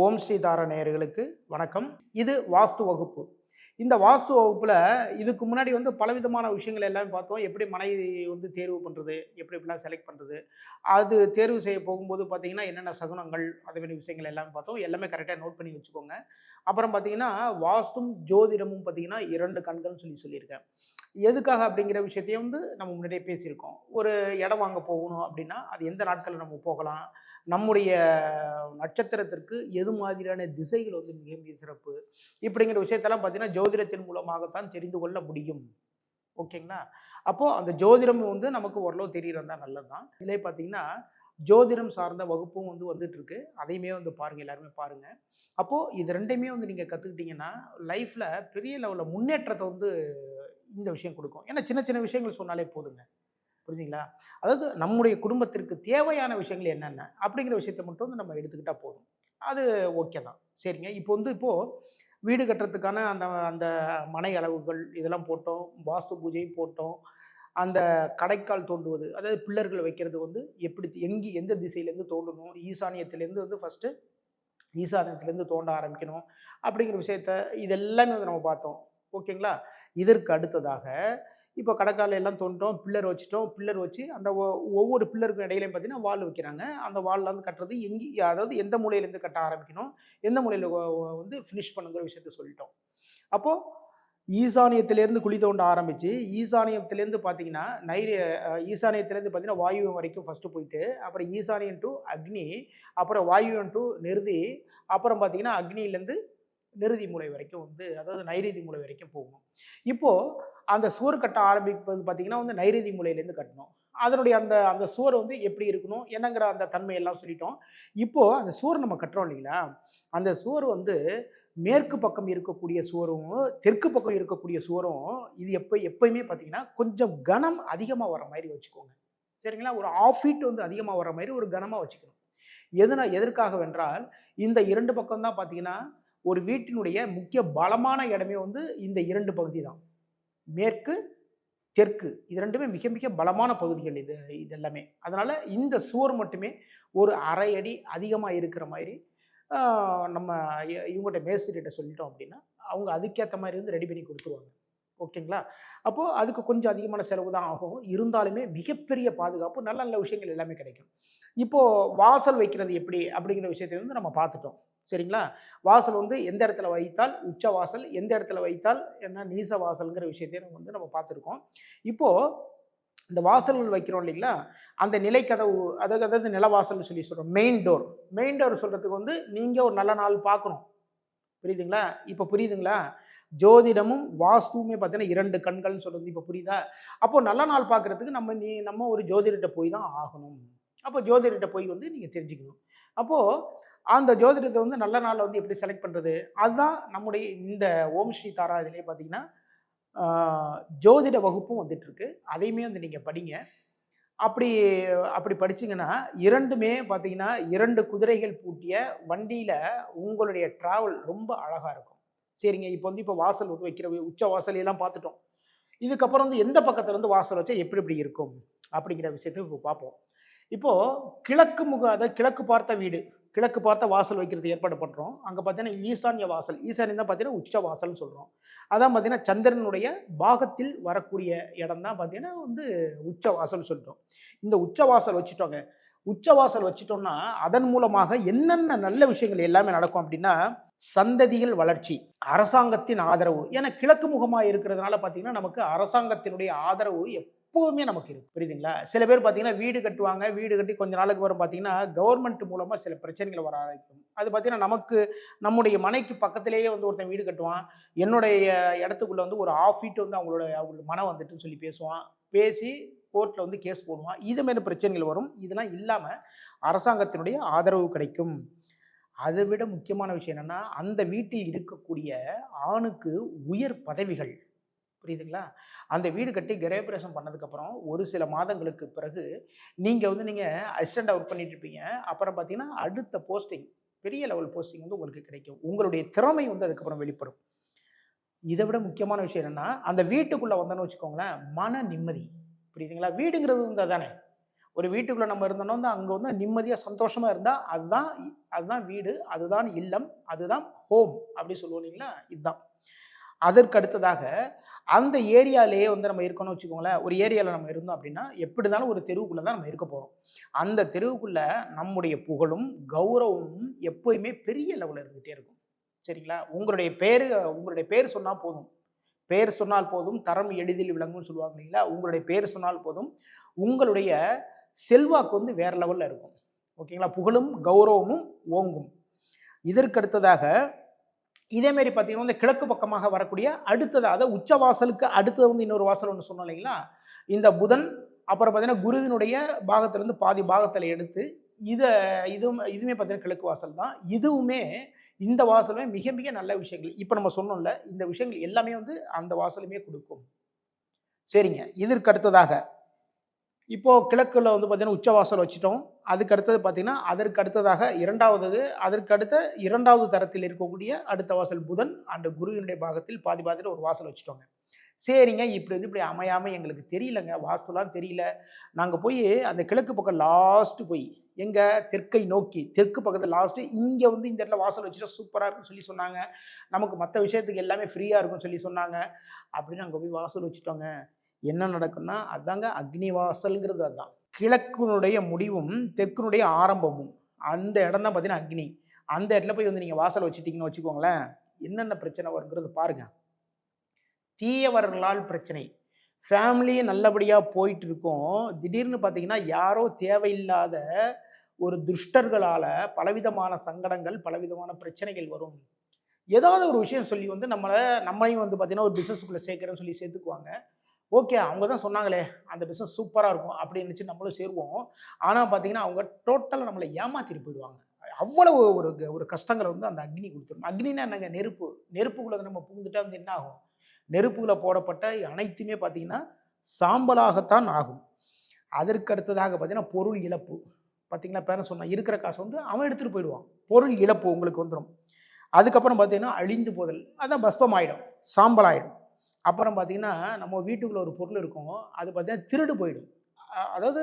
ஓம் ஸ்ரீதார நேயர்களுக்கு வணக்கம். இது வாஸ்து வகுப்பு. இந்த வாஸ்து வகுப்பில் இதுக்கு முன்னாடி வந்து பலவிதமான விஷயங்கள் எல்லாமே பார்த்தோம். எப்படி மனை வந்து தேர்வு பண்ணுறது எப்படி எப்படிலாம் செலக்ட் பண்ணுறது அது தேர்வு செய்ய போகும்போது பார்த்திங்கன்னா என்னென்ன சகுனங்கள் அது மாதிரி விஷயங்கள் எல்லாமே பார்த்தோம். எல்லாமே கரெக்டாக நோட் பண்ணி வச்சுக்கோங்க. அப்புறம் பார்த்தீங்கன்னா வாஸ்தும் ஜோதிடமும் பார்த்தீங்கன்னா இரண்டு கண்கள்னு சொல்லி சொல்லியிருக்கேன். எதுக்காக அப்படிங்கிற விஷயத்தையும் வந்து நம்ம முன்னாடியே பேசியிருக்கோம். ஒரு இடம் வாங்க போகணும் அப்படின்னா அது எந்த நாட்களில் நம்ம போகலாம்? நம்முடைய நட்சத்திரத்திற்கு எது மாதிரியான திசைகள் வந்து மிக மிக சிறப்பு? இப்படிங்கிற விஷயத்தெல்லாம் பார்த்தீங்கன்னா ஜோதிடத்தின் மூலமாகத்தான் தெரிந்து கொள்ள முடியும். ஓகேங்களா? அப்போது அந்த ஜோதிடம் வந்து நமக்கு ஓரளவு தெரியறதா நல்லது தான் இதிலே பார்த்தீங்கன்னா ஜோதிடம் சார்ந்த வகுப்பும் வந்து வந்துட்டுருக்கு. அதையுமே வந்து பாருங்கள் எல்லாருமே பாருங்கள் அப்போது இது ரெண்டையுமே வந்து நீங்கள் கற்றுக்கிட்டீங்கன்னா லைஃப்பில் பெரிய லெவலில் முன்னேற்றத்தை வந்து இந்த விஷயம் கொடுக்கும். ஏன்னா சின்ன சின்ன விஷயங்கள் சொன்னாலே போதுங்க. புரிஞ்சுங்களா? அதாவது நம்முடைய குடும்பத்திற்கு தேவையான விஷயங்கள் என்னென்ன அப்படிங்கிற விஷயத்தை மட்டும் வந்து நம்ம எடுத்துக்கிட்டால் போதும். அது ஓகே தான். சரிங்க. இப்போ வந்து இப்போது வீடு கட்டுறதுக்கான அந்த அந்த மனை அளவுகள் இதெல்லாம் போட்டோம் வாஸ்து பூஜையும் போட்டோம் அந்த கடைக்கால் தோண்டுவது அதாவது பில்லர்களை வைக்கிறது வந்து எப்படி எங்கே எந்த திசையிலேருந்து தோண்டணும் ஈசானியத்திலேருந்து வந்து ஃபஸ்ட்டு ஈசானியத்திலேருந்து தோண்ட ஆரம்பிக்கணும் அப்படிங்கிற விஷயத்த இதெல்லாமே வந்து நம்ம பார்த்தோம். ஓகேங்களா இதற்கு அடுத்ததாக இப்போ கடைக்கால எல்லாம் தோண்டோம் பில்லர் வச்சுட்டோம் பில்லர் வச்சு அந்த ஒ- ஒவ்வொரு பில்லருக்கும் இடையிலையும் பார்த்தீங்கன்னா வால் வைக்கிறாங்க. அந்த வால்ல வந்து கட்டுறது எங்கே அதாவது எந்த மூலையிலேருந்து கட்ட ஆரம்பிக்கணும் எந்த மூலையில் வந்து ஃபினிஷ் பண்ணுங்கிற விஷயத்த சொல்லிட்டோம். அப்போது ஈசானியத்திலேருந்து குழி தோண்ட ஆரம்பித்து ஈசானியத்திலேருந்து பார்த்தீங்கன்னா நைரு ஈசானியத்திலேருந்து பார்த்தீங்கன்னா வாயுவம் வரைக்கும் ஃபஸ்ட்டு போயிட்டு அப்புறம் ஈசானியன் டு அக்னி அப்புறம் வாயுவன் டு நிருதி அப்புறம் பார்த்தீங்கன்னா அக்னியிலேருந்து நிருதி மூலை வரைக்கும் வந்து அதாவது நைரீதி மூலை வரைக்கும் போகும். இப்போது அந்த சுவர் கட்ட ஆரம்பிப்பது பார்த்தீங்கன்னா வந்து நைரீதி மூலையிலேருந்து கட்டணும். அதனுடைய அந்த அந்த சுவர் வந்து எப்படி இருக்கணும் என்னங்கிற அந்த தன்மையெல்லாம் சொல்லிட்டோம். இப்போது அந்த சுவர் நம்ம கட்டுறோம் இல்லைங்களா? அந்த சுவர் வந்து மேற்கு பக்கம் இருக்கக்கூடிய சுவரும் தெற்கு பக்கம் இருக்கக்கூடிய சுவரும் இது எப்போ எப்பயுமே பார்த்தீங்கன்னா கொஞ்சம் கனம் அதிகமாக வர மாதிரி வச்சுக்கோங்க. சரிங்களா? ஒரு ஆஃப் ஃபீட் வந்து அதிகமாக வர மாதிரி ஒரு கனமாக வச்சுக்கணும். எதுனா எதற்காக வென்றால் இந்த இரண்டு பக்கம் தான் பார்த்தீங்கன்னா ஒரு வீட்டினுடைய முக்கிய பலமான இடமே வந்து இந்த இரண்டு பகுதி தான். மேற்கு தெற்கு. இது ரெண்டுமே மிக மிக பலமான பகுதிகள் இது இது எல்லாமே அதனால் இந்த சுவர் மட்டுமே ஒரு அரை அடி அதிகமாக இருக்கிற மாதிரி நம்ம இவங்கள்ட்ட இவங்ககிட்ட மேஸ்திரிகிட்ட சொல்லிட்டோம் அப்படின்னா அவங்க அதுக்கேற்ற மாதிரி வந்து ரெடி பண்ணி கொடுத்துருவாங்க. ஓகேங்களா? அப்போது அதுக்கு கொஞ்சம் அதிகமான செலவு தான் ஆகும். இருந்தாலுமே மிகப்பெரிய பாதுகாப்பு நல்ல நல்ல விஷயங்கள் எல்லாமே கிடைக்கும். இப்போது வாசல் வைக்கிறது எப்படி அப்படிங்கிற விஷயத்தை வந்து நம்ம பார்த்துட்டோம். சரிங்களா? வாசல் வந்து எந்த இடத்துல வைத்தால்? உச்ச வாசல் எந்த இடத்துல வைத்தால்? என்ன நீச வாசல்ங்கிற விஷயத்தையும் நம்ம வந்து நம்ம பார்த்துருக்கோம். இப்போது இந்த வாசல்கள் வைக்கிறோம் இல்லைங்களா? அந்த நிலைக்கதவு அதாவது அதாவது நிலவாசல்னு சொல்லி சொல்கிறோம் மெயின் டோர் மெயின் டோர் சொல்கிறதுக்கு வந்து நீங்கள் ஒரு நல்ல நாள் பார்க்கணும். புரியுதுங்களா? இப்போ புரியுதுங்களா? ஜோதிடமும் வாஸ்துவுமே பார்த்தீங்கன்னா இரண்டு கண்கள்னு சொல்கிறது இப்போ புரியுதா? அப்போது நல்ல நாள் பார்க்குறதுக்கு நம்ம நீ நம்ம ஒரு ஜோதிடர்கிட்ட போய் தான் ஆகணும். அப்போ ஜோதிடர்கிட்ட போய் வந்து நீங்கள் தெரிஞ்சுக்கணும். அப்போது அந்த ஜோதிடத்தை வந்து நல்ல நாளில் வந்து எப்படி செலக்ட் பண்ணுறது அதுதான் நம்முடைய இந்த ஓம் ஸ்ரீ தாரா இதிலே பார்த்தீங்கன்னா ஜோதிட வகுப்பும் வந்துட்டுருக்கு அதையுமே வந்து நீங்கள் படிங்க. அப்படி அப்படி படிச்சிங்கன்னா இரண்டுமே பார்த்தீங்கன்னா இரண்டு குதிரைகள் பூட்டிய வண்டியில் உங்களுடைய ட்ராவல் ரொம்ப அழகாக இருக்கும். சரிங்க இப்போ வந்து இப்போ வாசல் வந்து வைக்கிற உச்ச வாசல் எல்லாம் பார்த்துட்டோம். இதுக்கப்புறம் வந்து எந்த பக்கத்தில் இருந்து வாசல் வச்சா எப்படி எப்படி இருக்கும்? அப்படிங்கிற விஷயத்தை இப்போ பார்ப்போம். இப்போது கிழக்கு முக அதாவது கிழக்கு பார்த்த வீடு. கிழக்கு பார்த்த வாசல் வைக்கிறது ஏற்பாடு பண்ணுறோம் அங்கே பார்த்தீங்கன்னா ஈசான்ய வாசல். ஈசானியம் தான் பார்த்தீங்கன்னா உச்ச வாசல்னு சொல்கிறோம் அதான் பார்த்தீங்கன்னா சந்திரனுடைய பாகத்தில் வரக்கூடிய இடம் தான் பார்த்தீங்கன்னா வந்து உச்ச வாசல் சொல்லிட்டோம். இந்த உச்ச வாசல் வச்சுட்டோங்க. உச்ச வாசல் வச்சுட்டோம்னா அதன் மூலமாக என்னென்ன நல்ல விஷயங்கள் எல்லாமே நடக்கும் அப்படின்னா சந்ததிகள் வளர்ச்சி அரசாங்கத்தின் ஆதரவு. ஏன்னா கிழக்கு முகமாக இருக்கிறதுனால பார்த்தீங்கன்னா நமக்கு அரசாங்கத்தினுடைய ஆதரவு எப்போவுமே நமக்கு இருக்கு. புரியுதுங்களா? சில பேர் பார்த்தீங்கன்னா வீடு கட்டுவாங்க. வீடு கட்டி கொஞ்ச நாளுக்கு வரும் பார்த்தீங்கன்னா கவர்மெண்ட் மூலமாக சில பிரச்சனைகள் வர ஆரம்பிக்கும். அது பார்த்தீங்கன்னா நமக்கு நம்முடைய மனைக்கு பக்கத்திலேயே வந்து ஒருத்தன் வீடு கட்டுவான். என்னுடைய இடத்துக்குள்ள வந்து ஒரு ஆஃப் ஃபீட் வந்து அவங்களோட அவங்களோட மனம் வந்துட்டுன்னு சொல்லி பேசுவான். பேசி கோர்ட்டில் வந்து கேஸ் போடுவான். இதுமாரி பிரச்சனைகள் வரும். இதெல்லாம் இல்லாமல் அரசாங்கத்தினுடைய ஆதரவு கிடைக்கும். அதை விட முக்கியமான விஷயம் என்னன்னா அந்த வீட்டில் இருக்கக்கூடிய ஆணுக்கு உயர் பதவிகள் புரியுதுங்களா? அந்த வீடு கட்டி கிரகப்பிரவேசம் பண்ணதுக்கப்புறம் ஒரு சில மாதங்களுக்கு பிறகு நீங்கள் வந்து நீங்கள் அசிஸ்டண்ட் ஒர்க் பண்ணிட்டு இருப்பீங்க. அப்புறம் பார்த்தீங்கன்னா அடுத்த போஸ்டிங் பெரிய லெவல் போஸ்டிங் வந்து உங்களுக்கு கிடைக்கும். உங்களுடைய திறமை வந்து அதுக்கப்புறம் வெளிப்படும். இதை விட முக்கியமான விஷயம் என்னென்னா அந்த வீட்டுக்குள்ளே வந்தோன்னு வச்சுக்கோங்களேன் மன நிம்மதி. புரியுதுங்களா? வீடுங்கிறது வந்து அதானே ஒரு வீட்டுக்குள்ளே நம்ம இருந்தோம்னா வந்து அங்கே வந்து நிம்மதியாக சந்தோஷமாக இருந்தால் அதுதான் அதுதான் வீடு அதுதான் இல்லம் அதுதான் ஹோம் அப்படி சொல்லுவோம் இல்லைங்களா? இதுதான். அதற்கு அடுத்ததாக அந்த ஏரியாலேயே வந்து நம்ம இருக்கணும்னு வச்சுக்கோங்களேன் ஒரு ஏரியாவில் நம்ம இருந்தோம் அப்படின்னா எப்படி இருந்தாலும் ஒரு தெருவுக்குள்ளே தான் நம்ம இருக்க போகிறோம் அந்த தெருவுக்குள்ளே நம்முடைய புகழும் கௌரவமும் எப்போயுமே பெரிய லெவலில் இருந்துகிட்டே இருக்கும். சரிங்களா? உங்களுடைய பேர் உங்களுடைய பேர் சொன்னால் போதும். பேர் சொன்னால் போதும் தரம் எளிதில் விளங்கும்னு சொல்லுவாங்க இல்லைங்களா? உங்களுடைய பேர் சொன்னால் போதும். உங்களுடைய செல்வாக்கு வந்து வேறு லெவலில் இருக்கும். ஓகேங்களா? புகழும் கௌரவமும் ஓங்கும். இதற்கு அடுத்ததாக இதேமாரி பார்த்தீங்கன்னா வந்து கிழக்கு பக்கமாக வரக்கூடிய அடுத்தது அதாவது உச்ச வாசலுக்கு அடுத்தது வந்து இன்னொரு வாசல் ஒன்று சொன்னோம் இல்லைங்களா? இந்த புதன் அப்புறம் பார்த்தீங்கன்னா குருவினுடைய பாகத்திலேருந்து பாதி பாகத்தில் எடுத்து இதை இதுவும் இதுவுமே பார்த்தீங்கன்னா கிழக்கு வாசல் தான். இதுவுமே இந்த வாசலுமே மிக மிக நல்ல விஷயங்கள். இப்போ நம்ம சொன்னோம்ல இந்த விஷயங்கள் எல்லாமே வந்து அந்த வாசலுமே கொடுக்கும். சரிங்க. இதற்கு அடுத்ததாக இப்போது கிழக்கில் வந்து பார்த்தீங்கன்னா உச்சவாசல் வச்சுட்டோம். அதுக்கு அடுத்தது பார்த்திங்கன்னா அதற்கு அடுத்ததாக இரண்டாவது அதற்கு அடுத்த இரண்டாவது தரத்தில் இருக்கக்கூடிய அடுத்த வாசல் புதன் அந்த குருவினுடைய பாகத்தில் பாதி பாதியில் ஒரு வாசல் வச்சுட்டோங்க. சரிங்க இப்படி வந்து இப்படி அமையாமல் எங்களுக்கு தெரியலங்க வாசலாம் தெரியல. நாங்கள் போய் அந்த கிழக்கு பக்கம் லாஸ்ட்டு போய் எங்கள் தெற்கை நோக்கி தெற்கு பக்கத்தில் லாஸ்ட்டு இங்கே வந்து இந்த இடத்துல வாசல் வச்சுட்டா சூப்பராக இருக்குன்னு சொல்லி சொன்னாங்க. நமக்கு மற்ற விஷயத்துக்கு எல்லாமே ஃப்ரீயாக இருக்கும்னு சொல்லி சொன்னாங்க. அப்படின்னு அங்கே போய் வாசல் வச்சுட்டோங்க. என்ன நடக்கும்னா அதாங்க அக்னிவாசல்ங்கிறது அதுதான் கிழக்குனுடைய முடிவும் தெற்குனுடைய ஆரம்பமும். அந்த இடம் தான் பார்த்தீங்கன்னா அக்னி. அந்த இடத்துல போய் வந்து நீங்கள் வாசல் வச்சுட்டிங்கன்னு வச்சுக்கோங்களேன் என்னென்ன பிரச்சனை வருங்கிறது பாருங்க. தீயவர்களால் பிரச்சனை. ஃபேமிலியே நல்லபடியாக போயிட்டு இருக்கோம் திடீர்னு பார்த்தீங்கன்னா யாரோ தேவையில்லாத ஒரு துஷ்டர்களால் பலவிதமான சங்கடங்கள் பலவிதமான பிரச்சனைகள் வரும். ஏதாவது ஒரு விஷயம் சொல்லி வந்து நம்மளை நம்மளையும் வந்து பார்த்தீங்கன்னா ஒரு பிஸ்னஸ்க்குள்ளே சேர்க்குறேன்னு சொல்லி சேர்த்துக்குவாங்க. ஓகே அவங்க தான் சொன்னாங்களே அந்த பிஸ்னஸ் சூப்பராக இருக்கும் அப்படின்னு நினச்சி நம்மளும் சேருவோம். ஆனால் பார்த்தீங்கன்னா அவங்க டோட்டலாக நம்மளை ஏமாத்திட்டு போயிடுவாங்க. அவ்வளவு ஒரு ஒரு கஷ்டங்களை வந்து அந்த அக்னி கொடுத்துரும். அக்னினா என்னங்க? நெருப்பு. நெருப்புக்குள்ளே நம்ம புகுந்துட்டா வந்து என்ன ஆகும்? நெருப்புகளை போடப்பட்ட அனைத்துமே பார்த்தீங்கன்னா சாம்பலாகத்தான் ஆகும். அதற்கு அடுத்ததாக பார்த்தீங்கன்னா பொருள் இழப்பு. பார்த்தீங்களா பேரன் சொன்னான் இருக்கிற காசை வந்து அவன் எடுத்துகிட்டு போயிடுவான். பொருள் இழப்பு உங்களுக்கு வந்துடும் அதுக்கப்புறம் பார்த்தீங்கன்னா அழிந்து போதல். அதான் பஸ்பம் ஆகிடும் சாம்பல் ஆகிடும் அப்புறம் பார்த்திங்கன்னா நம்ம வீட்டுக்குள்ளே ஒரு பொருள் இருக்கும். அது பார்த்தீங்கன்னா திருடு போயிடும். அதாவது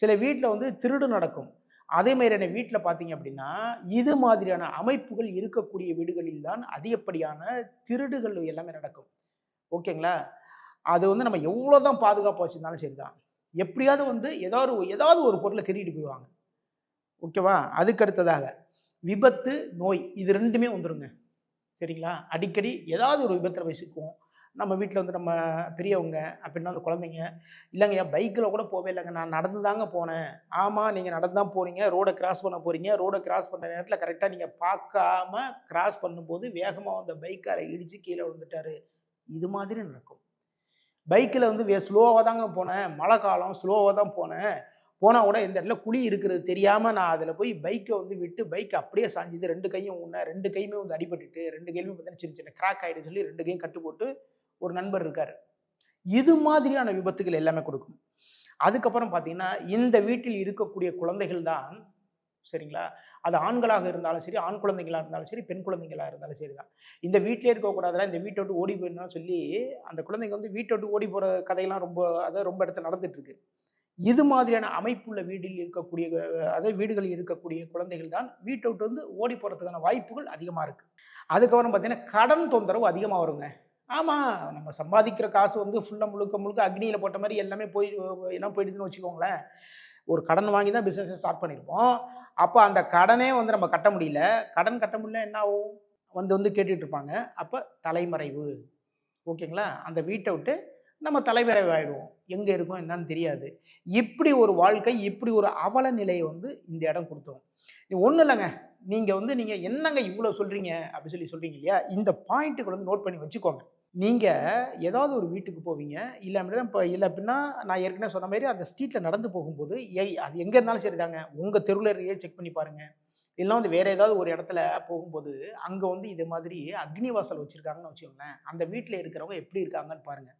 சில வீட்டில் வந்து திருடு நடக்கும். அதே மாதிரியான வீட்டில் பார்த்தீங்க அப்படின்னா இது மாதிரியான அமைப்புகள் இருக்கக்கூடிய வீடுகளில் தான் அதிகப்படியான திருடுகள் எல்லாமே நடக்கும். ஓகேங்களா? அது வந்து நம்ம எவ்வளோ தான் பாதுகாப்பாக வச்சுருந்தாலும் சரி தான் எப்படியாவது வந்து ஏதாவது ஏதாவது ஒரு பொருளை திருடிட்டு போயிடுவாங்க. ஓகேவா? அதுக்கு அடுத்ததாக விபத்து நோய் இது ரெண்டுமே வந்துடுங்க சரிங்களா? அடிக்கடி ஏதாவது ஒரு விபத்தில் வச்சுக்குவோம் நம்ம வீட்டில் வந்து நம்ம பெரியவங்க அப்படின்னா அந்த குழந்தைங்க இல்லைங்க என் பைக்கில் கூட போவே இல்லைங்க. நான் நடந்து தாங்க போனேன். ஆமாம் நீங்கள் நடந்து தான் போகிறீங்க ரோடை கிராஸ் பண்ண போகிறீங்க ரோடை கிராஸ் பண்ணுற நேரத்தில் கரெக்டாக நீங்கள் பார்க்காம கிராஸ் பண்ணும்போது வேகமாக வந்த பைக்காரை இடித்து கீழே விழுந்துட்டாரு. இது மாதிரி நடக்கும். பைக்கில் வந்து வே ஸ்லோவாக தாங்க போனேன். மழை காலம் ஸ்லோவாக தான் போனேன். போனால் கூட இந்த இடத்துல குழி இருக்கிறது தெரியாமல் நான் அதில் போய் பைக்கை வந்து விட்டு பைக் அப்படியே சாஞ்சுது. ரெண்டு கையும் ஒன்று ரெண்டு கையுமே வந்து அடிபட்டுட்டு ரெண்டு கையுமே பார்த்தீங்கன்னா சின்ன சின்ன கிராக் ஆகிடுன்னு சொல்லி ரெண்டு கையும் கட்டு போட்டு ஒரு நண்பர் இருக்கார். இது மாதிரியான விபத்துகள் எல்லாமே கொடுக்கும். அதுக்கப்புறம் பார்த்தீங்கன்னா இந்த வீட்டில் இருக்கக்கூடிய குழந்தைகள் தான் சரிங்களா? அது ஆண்களாக இருந்தாலும் சரி ஆண் குழந்தைங்களாக இருந்தாலும் சரி பெண் குழந்தைங்களாக இருந்தாலும் சரி தான். இந்த வீட்டிலே இருக்கக்கூடாதுல இந்த வீட்டை விட்டு ஓடி போயிடணும்னு சொல்லி அந்த குழந்தைங்க வந்து வீட்டை விட்டு ஓடி போகிற கதையெல்லாம் ரொம்ப அதை ரொம்ப இடத்துல நடந்துட்டுருக்கு. இது மாதிரியான அமைப்புள்ள வீட்டில் இருக்கக்கூடிய அதே வீடுகளில் இருக்கக்கூடிய குழந்தைகள் தான் வீட்டை விட்டு வந்து ஓடி போகிறதுக்கான வாய்ப்புகள் அதிகமாக இருக்குது அதுக்கப்புறம் பார்த்தீங்கன்னா கடன் தொந்தரவு அதிகமாக வருங்க. ஆமாம் நம்ம சம்பாதிக்கிற காசு வந்து ஃபுல்லாக முழுக்க முழுக்க அக்னியில் போட்ட மாதிரி எல்லாமே போய் என்ன போயிடுதுன்னு வச்சுக்கோங்களேன். ஒரு கடன் வாங்கி தான் பிஸ்னஸை ஸ்டார்ட் பண்ணியிருப்போம். அப்போ அந்த கடனே வந்து நம்ம கட்ட முடியல. கடன் கட்ட முடியல என்ன ஆகும்? வந்து வந்து கேட்டுட்டு இருப்பாங்க. அப்போ தலைமறைவு. ஓகேங்களா? அந்த வீட்டை விட்டு நம்ம தலைமறைவு ஆகிடுவோம் எங்கே இருக்கோம் என்னன்னு தெரியாது. இப்படி ஒரு வாழ்க்கை இப்படி ஒரு அவல நிலையை வந்து இந்த இடம் கொடுத்தோம் ஒன்றும் இல்லைங்க. நீங்கள் வந்து நீங்கள் என்னங்க இவ்வளோ சொல்கிறீங்க அப்படி சொல்லி சொல்கிறீங்க இல்லையா? இந்த பாயிண்ட்டுகளை வந்து நோட் பண்ணி வச்சுக்கோங்க. நீங்கள் ஏதாவது ஒரு வீட்டுக்கு போவீங்க. இல்லை அப்படின்னா இப்போ இல்லை அப்படின்னா நான் ஏற்கனவே சொன்ன மாதிரி அந்த ஸ்ட்ரீட்டில் நடந்து போகும்போது ஏய் அது எங்கே இருந்தாலும் சரி தாங்க உங்கள் தெருவில் இருக்கையே செக் பண்ணி பாருங்கள் இல்லைனா வந்து வேறு ஏதாவது ஒரு இடத்துல போகும்போது அங்கே வந்து இது மாதிரி அக்னி வாசல் வச்சுருக்காங்கன்னு வச்சுக்கோங்களேன். அந்த வீட்டில் இருக்கிறவங்க எப்படி இருக்காங்கன்னு பாருங்கள்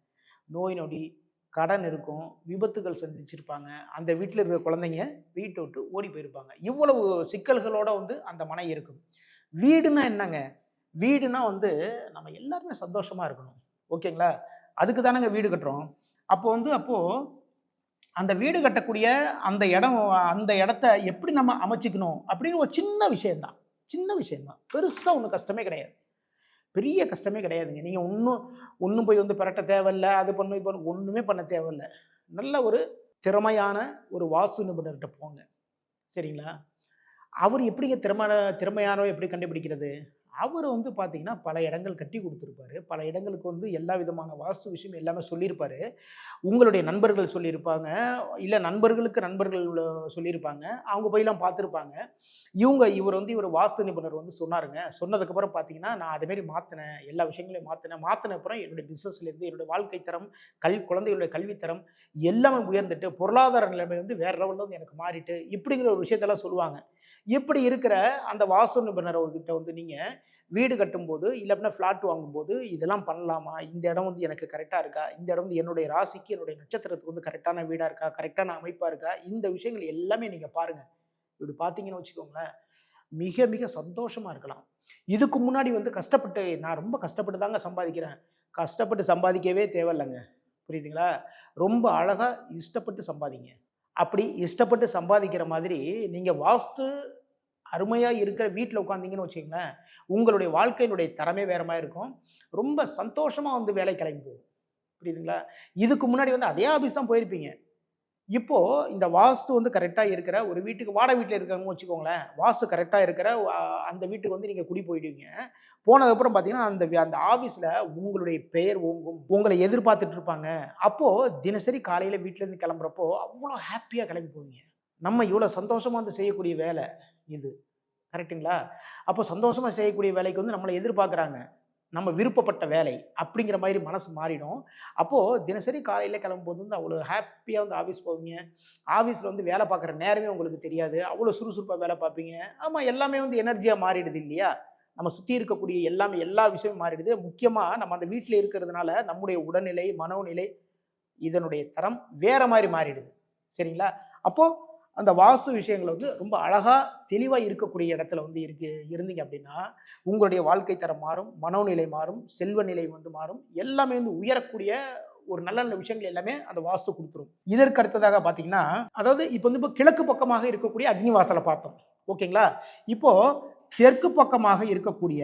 நோய் நொடி கடன் இருக்கும் விபத்துகள் சந்திச்சிருப்பாங்க. அந்த வீட்டில் இருக்கிற குழந்தைங்க வீட்டை விட்டு ஓடி போயிருப்பாங்க. இவ்வளவு சிக்கல்களோடு வந்து அந்த மனை இருக்கும். வீடுனா என்னங்க? வீடுனா வந்து நம்ம எல்லாருமே சந்தோஷமாக இருக்கணும். ஓகேங்களா? அதுக்கு தானேங்க வீடு கட்டுறோம். அப்போ வந்து அப்போது அந்த வீடு கட்டக்கூடிய அந்த இடம் அந்த இடத்த எப்படி நம்ம அமைச்சிக்கணும் அப்படிங்கிற ஒரு சின்ன விஷயந்தான் சின்ன விஷயந்தான் பெருசாக ஒன்றும் கஷ்டமே கிடையாது. பெரிய கஷ்டமே கிடையாதுங்க. நீங்கள் ஒன்றும் ஒன்றும் போய் வந்து பிரட்ட தேவையில்ல அது பண்ணு இப்போ ஒன்றுமே பண்ண தேவையில்ல. நல்ல ஒரு திறமையான ஒரு வாசு நிபுணர்கிட்ட போங்க. சரிங்களா? அவர் எப்படிங்க திறமை திறமையானோ எப்படி கண்டுபிடிக்கிறது? அவர் வந்து பார்த்தீங்கன்னா பல இடங்கள் கட்டி கொடுத்துருப்பாரு. பல இடங்களுக்கு வந்து எல்லா விதமான வாஸ்து விஷயம் எல்லாமே சொல்லியிருப்பாரு. உங்களுடைய நண்பர்கள் சொல்லியிருப்பாங்க. இல்லை நண்பர்களுக்கு நண்பர்கள் சொல்லியிருப்பாங்க. அவங்க போயெல்லாம் பார்த்துருப்பாங்க. இவங்க இவர் வந்து இவர் வாஸ்து நிபுணர் வந்து சொன்னாருங்க. சொன்னதுக்கப்புறம் பார்த்தீங்கன்னா நான் அதேமாரி மாற்றினேன் எல்லா விஷயங்களையும் மாற்றினேன் மாற்றின அப்புறம் என்னுடைய பிஸ்னஸ்லேருந்து என்னுடைய வாழ்க்கை தரம் கல் குழந்தைகளுடைய கல்வித்தரம் எல்லாமே உயர்ந்துட்டு பொருளாதார நிலைமை வந்து வேறு லெவலில் வந்து எனக்கு மாறிட்டு இப்படிங்கிற ஒரு விஷயத்தெல்லாம் சொல்லுவாங்க. இப்படி இருக்கிற அந்த வாஸ்து நிபுணர் கிட்ட வந்து நீங்கள் வீடு கட்டும்போது இல்லைன்னா ஃப்ளாட் வாங்கும்போது இதெல்லாம் பண்ணலாமா? இந்த இடம் வந்து எனக்கு கரெக்டாக இருக்கா? இந்த இடம் வந்து என்னுடைய ராசிக்கு என்னுடைய நட்சத்திரத்துக்கு வந்து கரெக்டான வீடாக இருக்கா? கரெக்டான அமைப்பாக இருக்கா? இந்த விஷயங்கள் எல்லாமே நீங்கள் பாருங்கள் இப்படி பார்த்தீங்கன்னு வச்சுக்கோங்களேன் மிக மிக சந்தோஷமாக இருக்கலாம். இதுக்கு முன்னாடி வந்து கஷ்டப்பட்டு நான் ரொம்ப கஷ்டப்பட்டு தாங்க சம்பாதிக்கிறேன். கஷ்டப்பட்டு சம்பாதிக்கவே தேவையில்லைங்க. புரியுதுங்களா? ரொம்ப அழகாக இஷ்டப்பட்டு சம்பாதிங்க. அப்படி இஷ்டப்பட்டு சம்பாதிக்கிற மாதிரி நீங்கள் வாஸ்து அருமையாக இருக்கிற வீட்டில் உட்காந்திங்கன்னு வச்சுக்கோங்களேன் உங்களுடைய வாழ்க்கையினுடைய தரமே வேற மாதிரி இருக்கும். ரொம்ப சந்தோஷமாக வந்து வேலை கிளம்பி போகும். புரியுதுங்களா? இதுக்கு முன்னாடி வந்து அதே ஆஃபீஸ் தான் போயிருப்பீங்க. இப்போது இந்த வாஸ்து வந்து கரெக்டாக இருக்கிற ஒரு வீட்டுக்கு வாடகை வீட்டில் இருக்காங்கன்னு வச்சுக்கோங்களேன் வாஸ்து கரெக்டாக இருக்கிற அந்த வீட்டுக்கு வந்து நீங்கள் குடி போயிடுவீங்க. போனதுக்கப்புறம் பார்த்தீங்கன்னா அந்த அந்த ஆஃபீஸில் உங்களுடைய பெயர் ஓங்கும் உங்களை எதிர்பார்த்துட்டு இருப்பாங்க. அப்போது தினசரி காலையில் வீட்டிலேருந்து கிளம்புறப்போ அவ்வளோ ஹாப்பியாக கிளம்பி போவீங்க. நம்ம இவ்வளோ சந்தோஷமாக வந்து செய்யக்கூடிய வேலை. இது. கரெக்ட்டுங்களா? அப்போ சந்தோஷமாக செய்யக்கூடிய வேலைக்கு வந்து நம்மளை எதிர்பார்க்குறாங்க. நம்ம விருப்பப்பட்ட வேலை அப்படிங்கிற மாதிரி மனசு மாறிடும். அப்போது தினசரி காலையில் கிளம்பும்போது வந்து அவ்வளோ ஹாப்பியாக வந்து ஆஃபீஸ் போவீங்க. ஆஃபீஸில் வந்து வேலை பார்க்குற நேரமே உங்களுக்கு தெரியாது. அவ்வளோ சுறுசுறுப்பாக வேலை பார்ப்பீங்க. ஆமாம் எல்லாமே வந்து எனர்ஜியாக மாறிடுது இல்லையா? நம்ம சுற்றி இருக்கக்கூடிய எல்லாமே எல்லா விஷயமும் மாறிடுது. முக்கியமாக நம்ம அந்த வீட்டில் இருக்கிறதுனால நம்முடைய உடல்நிலை மனோநிலை இதனுடைய தரம் வேற மாதிரி மாறிடுது. சரிங்களா? அப்போது அந்த வாஸ்து விஷயங்கள் வந்து ரொம்ப அழகாக தெளிவாக இருக்கக்கூடிய இடத்துல வந்து இருக்கு இருந்தீங்க அப்படின்னா உங்களுடைய வாழ்க்கை தரம் மாறும் மனோநிலை மாறும் செல்வ நிலை வந்து மாறும். எல்லாமே வந்து உயரக்கூடிய ஒரு நல்ல நல்ல விஷயங்கள் எல்லாமே அந்த வாஸ்து கொடுத்துரும். இதற்கு அடுத்ததாக பார்த்தீங்கன்னா அதாவது இப்போ வந்து இப்போ கிழக்கு பக்கமாக இருக்கக்கூடிய அக்னி வாசலை பார்த்தோம். ஓகேங்களா? இப்போ தெற்கு பக்கமாக இருக்கக்கூடிய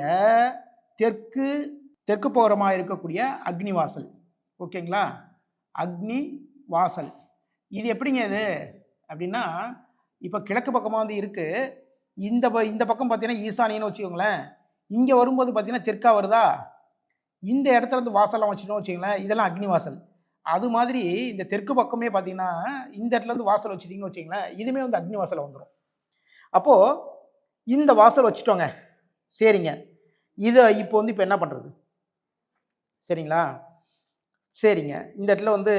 தெற்கு தெற்கு பக்கமாக இருக்கக்கூடிய அக்னி வாசல். ஓகேங்களா? அக்னி வாசல். இது எப்படிங்க இது? அப்படின்னா இப்போ கிழக்கு பக்கமாக வந்து இருக்குது இந்த ப இந்த பக்கம் பார்த்தீங்கன்னா ஈசானின்னு வச்சுக்கோங்களேன். இங்கே வரும்போது பார்த்தீங்கன்னா தெற்கா வருதா? இந்த இடத்துல இருந்து வாசல்லாம் வச்சுட்டோம் வச்சுங்களேன் இதெல்லாம் அக்னி வாசல். அது மாதிரி இந்த தெற்கு பக்கமே பார்த்தீங்கன்னா இந்த இடத்துல இருந்து வாசல் வச்சுட்டீங்கன்னு வச்சிங்களேன் இதுவுமே வந்து அக்னி வாசல் வந்துடும் அப்போது இந்த வாசல் வச்சுட்டோங்க. சரிங்க. இதை இப்போ வந்து இப்போ என்ன பண்ணுறது சரிங்களா? சரிங்க. இந்த இடத்துல வந்து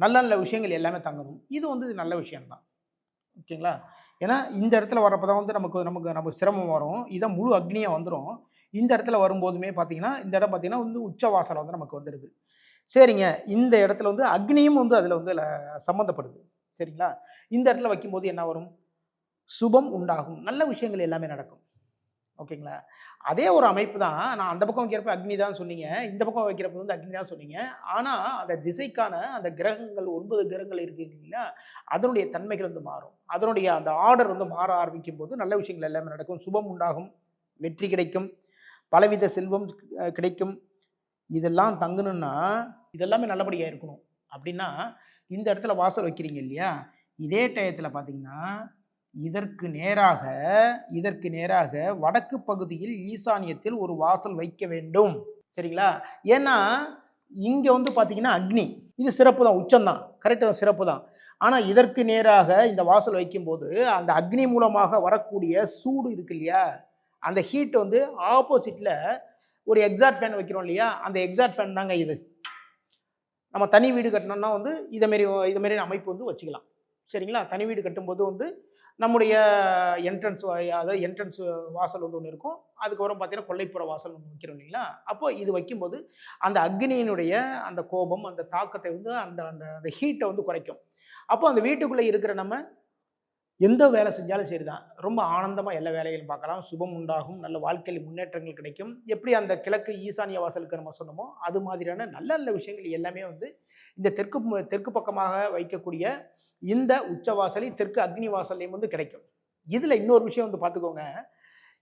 நல்ல நல்ல விஷயங்கள் எல்லாமே தங்கணும். இது வந்து நல்ல விஷயம்தான். ஓகேங்களா? ஏன்னா இந்த இடத்துல வரப்போ தான் வந்து நமக்கு நமக்கு நமக்கு சிரமம் வரும். இதான் முழு அக்னியாக வந்துடும் இந்த இடத்துல வரும்போதுமே பார்த்தீங்கன்னா இந்த இடம் பார்த்தீங்கன்னா வந்து உச்சவாசல் வந்து நமக்கு வந்துடுது சரிங்க. இந்த இடத்துல வந்து அக்னியும் வந்து அதில் வந்து சம்மந்தப்படுது சரிங்களா? இந்த இடத்துல வைக்கும்போது என்ன வரும்? சுபம் உண்டாகும். நல்ல விஷயங்கள் எல்லாமே நடக்கும். ஓகேங்களா? அதே ஒரு அமைப்பு தான். நான் அந்த பக்கம் வைக்கிறப்ப அக்னி தான் சொன்னீங்க. இந்த பக்கம் வைக்கிறப்ப வந்து அக்னி தான் சொன்னீங்க. ஆனால் அந்த திசைக்கான அந்த கிரகங்கள் ஒன்பது கிரகங்கள் இருக்கு இல்லைங்களா? அதனுடைய தன்மைகள் வந்து மாறும். அதனுடைய அந்த ஆர்டர் வந்து மாற ஆரம்பிக்கும் போது நல்ல விஷயங்கள் எல்லாமே நடக்கும். சுபம் உண்டாகும். வெற்றி கிடைக்கும். பலவித செல்வம் கிடைக்கும். இதெல்லாம் தங்கணும்னா இதெல்லாமே நல்லபடியாக இருக்கணும். அப்படின்னா இந்த இடத்துல வாசல் வைக்கிறீங்க இல்லையா? இதே டயத்தில் பார்த்தீங்கன்னா இதற்கு நேராக இதற்கு நேராக வடக்கு பகுதியில் ஈசானியத்தில் ஒரு வாசல் வைக்க வேண்டும். சரிங்களா? ஏன்னா இங்கே வந்து பார்த்தீங்கன்னா அக்னி. இது சிறப்பு தான் உச்சம் தான் கரெக்டு தான் சிறப்பு தான் ஆனால் இதற்கு நேராக இந்த வாசல் வைக்கும்போது அந்த அக்னி மூலமாக வரக்கூடிய சூடு இருக்கு இல்லையா? அந்த ஹீட் வந்து ஆப்போசிட்டில் ஒரு எக்ஸாட் ஃபேன் வைக்கிறோம் இல்லையா? அந்த எக்ஸாட் ஃபேன் தாங்க இது. நம்ம தனி வீடு கட்டினோம்னா வந்து இதமாரி இதமாரி அமைப்பு வந்து வச்சுக்கலாம். சரிங்களா? தனி வீடு கட்டும்போது வந்து நம்முடைய என்ட்ரன்ஸ் அதாவது என்ட்ரன்ஸ் வாசல் வந்து ஒன்று இருக்கும். அதுக்கப்புறம் பார்த்தீங்கன்னா கொல்லைப்புற வாசல் ஒன்று வைக்கிறோம் இல்லைங்களா? அப்போ இது வைக்கும்போது அந்த அக்னியினுடைய அந்த கோபம் அந்த தாக்கத்தை வந்து அந்த அந்த அந்த ஹீட்டை வந்து குறைக்கும். அப்போ அந்த வீட்டுக்குள்ளே இருக்கிற நம்ம எந்த வேலை செஞ்சாலும் சரி தான் ரொம்ப ஆனந்தமாக எல்லா வேலைகளும் பார்க்கலாம். சுபம் உண்டாகும். நல்ல வாழ்க்கையில் முன்னேற்றங்கள் கிடைக்கும். எப்படி அந்த கிழக்கு ஈசானிய வாசலுக்கு நம்ம சொன்னோமோ அது மாதிரியான நல்ல நல்ல விஷயங்கள் எல்லாமே வந்து இந்த தெற்கு தெற்கு பக்கமாக வைக்கக்கூடிய இந்த உச்சவாசலையும் தெற்கு அக்னி வாசல்லையும் வந்து கிடைக்கும். இதில் இன்னொரு விஷயம் வந்து பார்த்துக்கோங்க.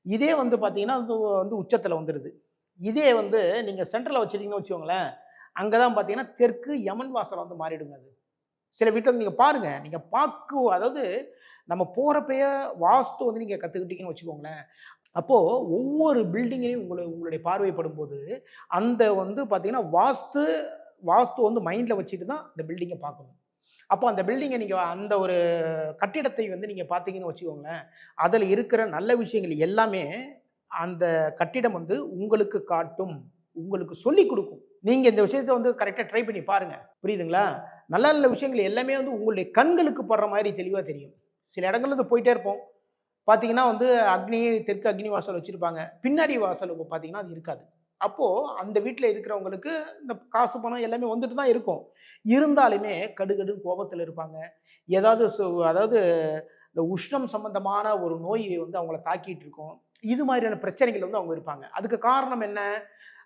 இதே வந்து பார்த்தீங்கன்னா வந்து உச்சத்தில் வந்துடுது இதே வந்து நீங்கள் சென்ட்ரலில் வச்சுருக்கீங்கன்னு வச்சுக்கோங்களேன் அங்கே தான் பார்த்தீங்கன்னா தெற்கு யமன் வாசல் வந்து மாறிடுங்க அது. சில வீட்டில் வந்து நீங்கள் பாருங்கள் நீங்கள் பார்க்க அதாவது நம்ம போகிறப்பய வாஸ்து வந்து நீங்கள் கற்றுக்கிட்டீங்கன்னு வச்சுக்கோங்களேன். அப்போது ஒவ்வொரு பில்டிங்கையும் உங்களை உங்களுடைய பார்வைப்படும் போது அந்த வந்து பார்த்திங்கன்னா வாஸ்து வாஸ்து வந்து மைண்டில் வச்சுட்டு தான் அந்த பில்டிங்கை பார்க்கணும். அப்போ அந்த பில்டிங்கை நீங்கள் அந்த ஒரு கட்டிடத்தை வந்து நீங்கள் பார்த்தீங்கன்னு வச்சுக்கோங்களேன் அதில் இருக்கிற நல்ல விஷயங்கள் எல்லாமே அந்த கட்டிடம் வந்து உங்களுக்கு காட்டும் உங்களுக்கு சொல்லி கொடுக்கும். நீங்கள் இந்த விஷயத்தை வந்து கரெக்டாக ட்ரை பண்ணி பாருங்கள் புரியுதுங்களா? நல்ல நல்ல விஷயங்கள் எல்லாமே வந்து உங்களுடைய கண்களுக்கு படுற மாதிரி தெளிவாக தெரியும். சில இடங்கள்ல இருந்து போயிட்டே இருப்போம். பார்த்தீங்கன்னா வந்து அக்னி தெற்கு அக்னி வாசல் வச்சுருப்பாங்க. பின்னாடி வாசல் பார்த்தீங்கன்னா அது இருக்காது. அப்போது அந்த வீட்டில் இருக்கிறவங்களுக்கு இந்த காசு பணம் எல்லாமே வந்துட்டு தான் இருக்கும். இருந்தாலுமே கடுகடுன்னு கோபத்தில் இருப்பாங்க. ஏதாவது அதாவது இந்த உஷ்ணம் சம்பந்தமான ஒரு நோய் வந்து அவங்கள தாக்கிட்டு இருக்கும். இது மாதிரியான பிரச்சனைகள் வந்து அவங்க இருப்பாங்க. அதுக்கு காரணம் என்ன?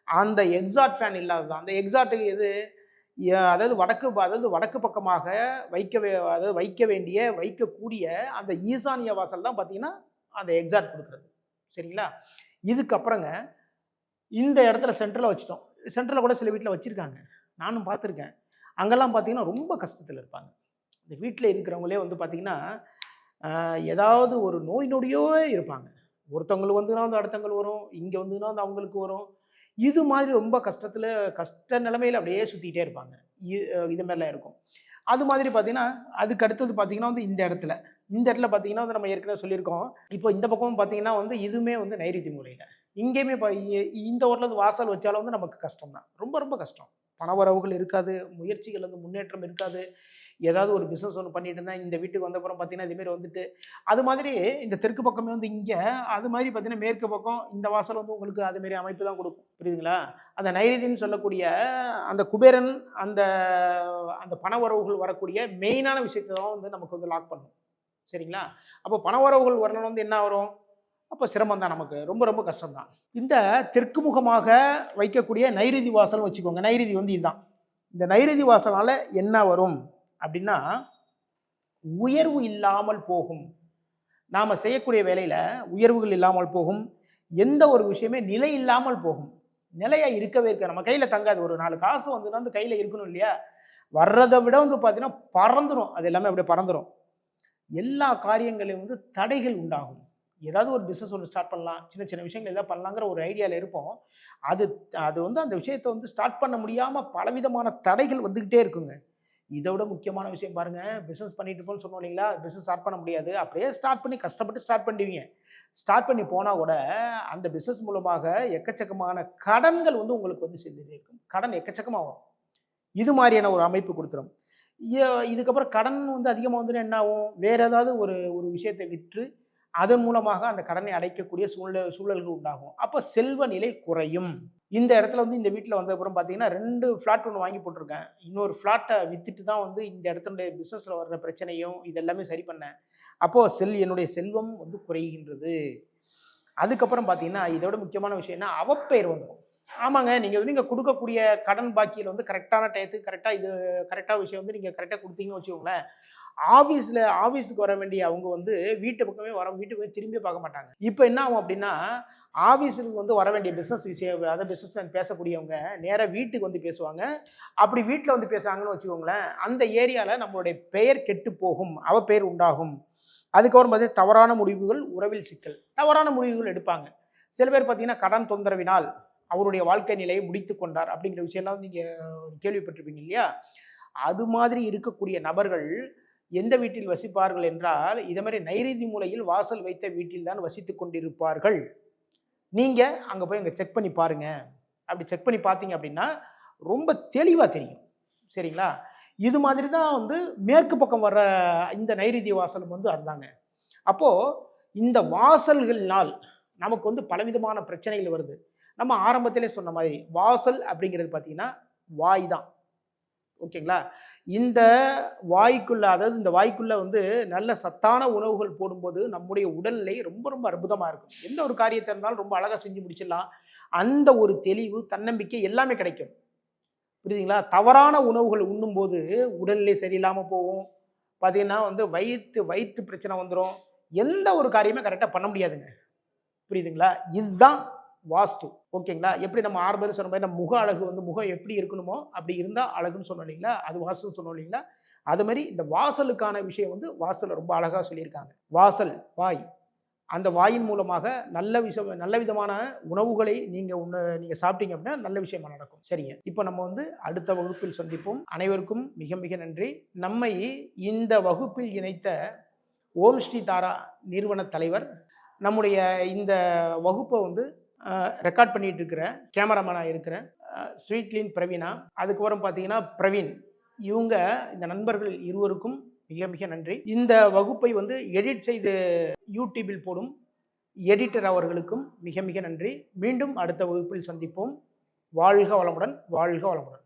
அந்த எக்ஸாட் ஃபேன் இல்லாதது அந்த எக்ஸாட்டுக்கு எது? அதாவது வடக்கு அதாவது வடக்கு பக்கமாக வைக்க வே அதாவது வைக்க வேண்டிய வைக்கக்கூடிய அந்த ஈசானிய வாசல் தான் பார்த்தீங்கன்னா அந்த எக்ஸாட் கொடுக்குறது. சரிங்களா? இதுக்கப்புறங்க இந்த இடத்துல சென்ட்ரலில் வச்சிட்டோம். சென்ட்ரலில் கூட சில வீட்டில் வச்சுருக்காங்க. நானும் பார்த்துருக்கேன் அங்கெல்லாம் பார்த்தீங்கன்னா ரொம்ப கஷ்டத்தில் இருப்பாங்க. இந்த வீட்டில் இருக்கிறவங்களே வந்து பார்த்திங்கன்னா ஏதாவது ஒரு நோய் நொடியோ இருப்பாங்க. ஒருத்தவங்களுக்கு வந்துன்னா வந்து அடுத்தவங்களுக்கு வரும். இங்கே வந்துன்னா வந்து அவங்களுக்கு வரும். இது மாதிரி ரொம்ப கஷ்டத்தில் கஷ்ட நிலமையில் அப்படியே சுற்றிக்கிட்டே இருப்பாங்க. இது மாதிரிலாம் இருக்கும். அது மாதிரி பார்த்தீங்கன்னா அதுக்கு அடுத்தது பார்த்தீங்கன்னா வந்து இந்த இடத்துல. இந்த இடத்துல பார்த்தீங்கன்னா வந்து நம்ம ஏற்கனவே சொல்லியிருக்கோம். இப்போ இந்த பக்கமும் பார்த்தீங்கன்னா வந்து இதுவுமே வந்து நைருதி மூலையில். இங்கேயுமே இப்போ இந்த ஊரில் வந்து வாசல் வச்சாலும் வந்து நமக்கு கஷ்டம் தான் ரொம்ப ரொம்ப கஷ்டம். பண உறவுகள் இருக்காது முயற்சிகள் வந்து முன்னேற்றம் இருக்காது. ஏதாவது ஒரு பிஸ்னஸ் ஒன்று பண்ணிட்டு இருந்தேன் இந்த வீட்டுக்கு வந்த அப்புறம் பார்த்தீங்கன்னா இதேமாரி வந்துட்டு அது மாதிரி இந்த தெற்கு பக்கமே வந்து இங்கே அது மாதிரி பார்த்தீங்கன்னா மேற்கு பக்கம் இந்த வாசல் வந்து உங்களுக்கு அதுமாரி அமைப்பு தான் கொடுக்கும். புரியுதுங்களா? அந்த நைருதின்னு சொல்லக்கூடிய அந்த குபேரன் அந்த அந்த பணவரவுகள் வரக்கூடிய மெயினான விஷயத்தை தான் வந்து நமக்கு வந்து லாக் பண்ணும். சரிங்களா? அப்போ பணவரவுகள் வரணும் வந்து என்ன வரும்? அப்போ சிரமம் தான் நமக்கு. ரொம்ப ரொம்ப கஷ்டம் தான். இந்த தெற்கு முகமாக வைக்கக்கூடிய நைருதி வாசல் வச்சுக்கோங்க. நைருதி வந்து இதுதான். இந்த நைருதி வாசலால என்ன வரும்? அப்படின்னா உயர்வு இல்லாமல் போகும். நாம் செய்யக்கூடிய வேலையில் உயர்வுகள் இல்லாமல் போகும். எந்த ஒரு விஷயமே நிலை இல்லாமல் போகும். நிலையாக இருக்கவே இருக்க நம்ம கையில் தங்காது. ஒரு நாலு காசு வந்து வந்து கையில் இருக்கணும் இல்லையா? வர்றதை விட வந்து பார்த்தீங்கன்னா பறந்துடும் அது எல்லாமே அப்படியே பறந்துடும் எல்லா காரியங்களையும் வந்து தடைகள் உண்டாகும். ஏதாவது ஒரு பிஸ்னஸ் ஒன்று ஸ்டார்ட் பண்ணலாம். சின்ன சின்ன விஷயங்கள் எதாவது பண்ணலாங்கிற ஒரு ஐடியாவில் இருப்போம். அது அது வந்து அந்த விஷயத்தை வந்து ஸ்டார்ட் பண்ண முடியாமல் பலவிதமான தடைகள் வந்துக்கிட்டே இருக்குங்க. இதை விட முக்கியமான விஷயம் பாருங்கள் பிஸ்னஸ் பண்ணிட்டு இருப்போம்னு சொன்னோம் இல்லைங்களா? பிஸ்னஸ் ஸ்டார்ட் பண்ண முடியாது. அப்படியே ஸ்டார்ட் பண்ணி கஷ்டப்பட்டு ஸ்டார்ட் பண்ணுவீங்க ஸ்டார்ட் பண்ணி போனால் கூட அந்த பிஸ்னஸ் மூலமாக எக்கச்சக்கமான கடன்கள் வந்து உங்களுக்கு வந்து சேர்ந்துட்டே இருக்கும். கடன் எக்கச்சக்கமாக வரும். இது மாதிரியான ஒரு அமைப்பு கொடுத்துரும். இதுக்கப்புறம் கடன் வந்து அதிகமாக வந்து என்ன ஆகும்? வேறு ஏதாவது ஒரு ஒரு விஷயத்தை விற்று அதன் மூலமாக அந்த கடனை அடைக்கக்கூடிய சூழ்நிலை சூழல்கள் உண்டாகும். அப்போ செல்வ நிலை குறையும். இந்த இடத்துல வந்து இந்த வீட்டில் வந்த அப்புறம் பார்த்தீங்கன்னா ரெண்டு ஃப்ளாட் ஒன்று வாங்கி போட்டிருக்கேன். இன்னொரு ஃப்ளாட்டை விற்றுட்டு தான் வந்து இந்த இடத்துடைய பிஸ்னஸில் வர்ற பிரச்சனையும் இது எல்லாமே சரி பண்ணேன். அப்போது செல் என்னுடைய செல்வம் வந்து குறைகின்றது. அதுக்கப்புறம் பார்த்தீங்கன்னா இதோட முக்கியமான விஷயம்னா அவப்பெயர் வந்துடும் ஆமாங்க நீங்கள் வந்து நீங்கள் கொடுக்கக்கூடிய கடன் பாக்கியில் வந்து கரெக்டான டயத்துக்கு கரெக்டாக இது கரெக்டாக விஷயம் வந்து நீங்கள் கரெக்டாக கொடுத்தீங்கன்னு வச்சுக்கோங்களேன். ஆஃபீஸில் ஆஃபீஸுக்கு வர வேண்டிய அவங்க வந்து வீட்டு பக்கமே வர வீட்டுக்கு போய் திரும்பி பார்க்க மாட்டாங்க. இப்போ என்ன ஆகும் அப்படின்னா ஆஃபீஸுக்கு வந்து வர வேண்டிய பிஸ்னஸ் விஷயம் அதாவது பிஸ்னஸ் மேன் பேசக்கூடியவங்க நேராக வீட்டுக்கு வந்து பேசுவாங்க. அப்படி வீட்டில் வந்து பேசுகிறாங்கன்னு வச்சுக்கோங்களேன் அந்த ஏரியாவில் நம்மளுடைய பெயர் கெட்டு போகும் அவ பெயர் உண்டாகும். அதுக்கப்புறம் பார்த்தீங்கன்னா தவறான முடிவுகள் உறவில் சிக்கல். தவறான முடிவுகள் எடுப்பாங்க. சில பேர் பார்த்தீங்கன்னா கடன் தொந்தரவினால் அவருடைய வாழ்க்கை நிலையை முடித்து கொண்டார் அப்படிங்கிற விஷயம்லாம் நீங்கள் கேள்விப்பட்டிருப்பீங்க இல்லையா? அது மாதிரி இருக்கக்கூடிய நபர்கள் எந்த வீட்டில் வசிப்பார்கள் என்றால் இதே மாதிரி நைரீதி மூலையில் வாசல் வைத்த வீட்டில் தான் வசித்து கொண்டிருப்பார்கள். நீங்கள் அங்கே போய் அங்கே செக் பண்ணி பாருங்க. அப்படி செக் பண்ணி பார்த்தீங்க அப்படின்னா ரொம்ப தெளிவாக தெரியும். சரிங்களா? இது மாதிரி தான் வந்து மேற்கு பக்கம் வர்ற இந்த நைரீதி வாசலும் வந்து அதுதாங்க. அப்போது இந்த வாசல்கள்னால் நமக்கு வந்து பலவிதமான பிரச்சனைகள் வருது. நம்ம ஆரம்பத்திலே சொன்ன மாதிரி வாசல் அப்படிங்கிறது பார்த்தீங்கன்னா வாய் தான். ஓகேங்களா? இந்த வாய்க்குள்ள அதாவது இந்த வாய்க்குள்ள வந்து நல்ல சத்தான உணவுகள் போடும்போது நம்முடைய உடல்நிலை ரொம்ப ரொம்ப அற்புதமாக இருக்கும். எந்த ஒரு காரியத்தை இருந்தாலும் ரொம்ப அழகாக செஞ்சு முடிச்சிடலாம். அந்த ஒரு தெளிவு தன்னம்பிக்கை எல்லாமே கிடைக்கும். புரியுதுங்களா? தவறான உணவுகள் உண்ணும்போது உடல்நிலை சரியில்லாமல் போகும். பார்த்தீங்கன்னா வந்து வயிற்று வயிற்று பிரச்சனை வந்துடும் எந்த ஒரு காரியமே கரெக்டாக பண்ண முடியாதுங்க. புரியுதுங்களா? இதுதான் வாஸ்து ஓகேங்களா? எப்படி நம்ம ஆறு பேர் சொன்ன மாதிரி நம்ம முக அழகு வந்து முகம் எப்படி இருக்கணுமோ அப்படி இருந்தால் அழகுன்னு சொன்னோம் இல்லைங்களா? அது வாஸ்துன்னு சொன்னோம் இல்லைங்களா? அது மாதிரி இந்த வாசலுக்கான விஷயம் வந்து வாசலில் ரொம்ப அழகாக சொல்லியிருக்காங்க. வாசல் வாய். அந்த வாயின் மூலமாக நல்ல விஷயம் நல்ல விதமான உணவுகளை நீங்கள் உண்ண நீங்கள் சாப்பிட்டீங்க அப்படின்னா நல்ல விஷயமா நடக்கும். சரிங்க. இப்போ நம்ம வந்து அடுத்த வகுப்பில் சந்திப்போம். அனைவருக்கும் மிக மிக நன்றி. நம்மை இந்த வகுப்பில் இணைத்த ஓம் ஸ்ரீ தாரா நிறுவன தலைவர் நம்முடைய இந்த வகுப்பை வந்து ரெக்கார்ட் பண்ணிட்டு இருக்கிற கேமராமேனாக இருக்கிற ஸ்வீட்லின் பிரவீனா அதுக்கப்புறம் பார்த்தீங்கன்னா பிரவீன் இவங்க இந்த நண்பர்கள் இருவருக்கும் மிக மிக நன்றி. இந்த வகுப்பை வந்து எடிட் செய்து யூடியூபில் போடும் எடிட்டர் அவர்களுக்கும் மிக மிக நன்றி. மீண்டும் அடுத்த வகுப்பில் சந்திப்போம். வாழ்க வளமுடன் வாழ்க வளமுடன்.